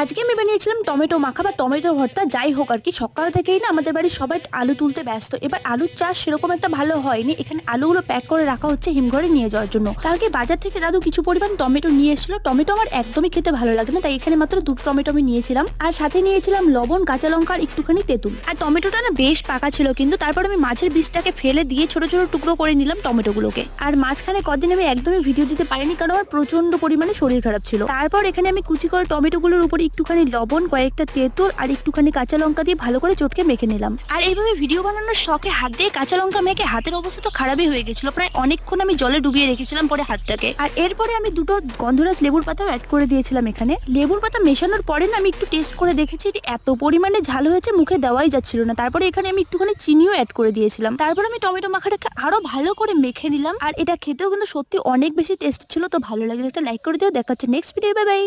আজকে আমি বানিয়েছিলাম টমেটো মাখা বা টমেটো ভর্তা, যাই হোক আর কি। সকাল থেকেই না আমাদের বাড়ির সবাই আলু তুলতে ব্যস্ত। এবার আলুর চাষ সেরকম একটা ভালো হয়নি। এখানে আলুগুলো প্যাক করে রাখা হচ্ছে হিমঘরে নিয়ে যাওয়ার জন্য। কালকে বাজার থেকে দাদু কিছু পরিমাণ টমেটো নিয়ে এসেছিল। টমেটো আমার একদমই খেতে ভালো লাগে না, তাই এখানে মাত্র দুটো টমেটো আমি নিয়েছিলাম। আর সাথে নিয়েছিলাম লবণ, কাঁচা লঙ্কা আর একটুখানি তেঁতুল। আর টমেটোটা না বেশ পাকা ছিল কিন্তু তারপর আমি মাছের বীজটাকে ফেলে দিয়ে ছোট ছোট টুকরো করে নিলাম টমেটোগুলোকে। আর মাঝখানে কদিন আমি একদমই ভিডিও দিতে পারিনি কারণ আমার প্রচণ্ড পরিমাণে শরীর খারাপ ছিল। তারপর এখানে আমি কুচি করে টমেটোগুলোর উপর একটুখানি লবণ, কয়েকটা তেঁতুল আর একটুখানি কাঁচা লঙ্কা দিয়ে ভালো করে চটকে মেখে নিলাম। আর এইভাবে ভিডিও বানানোর শখে হাত দিয়ে কাঁচা লঙ্কা মেখে হাতের অবস্থা তো খারাপই হয়ে গেছিল। প্রায় অনেকক্ষণ আমি জলে ডুবিয়ে রেখেছিলাম পরে হাতটাকে। আর এরপরে আমি দুটো গন্ধরাজ লেবুর পাতাও অ্যাড করে দিয়েছিলাম এখানে। লেবুর পাতা মেশানোর পরে না আমি একটু টেস্ট করে দেখেছি এটি এত পরিমাণে ঝাল হয়েছে, মুখে দেওয়াই যাচ্ছিল না। তারপরে এখানে আমি একটুখানি চিনিও অ্যাড করে দিয়েছিলাম। তারপর আমি টমেটো মাখাটাকে আরও ভালো করে মেখে নিলাম। আর এটা খেতেও কিন্তু সত্যি অনেক বেশি টেস্ট ছিল, তো ভালো লাগলে একটা লাইক করে দিও। দেখা হচ্ছে নেক্সট ভিডিও বাই বাই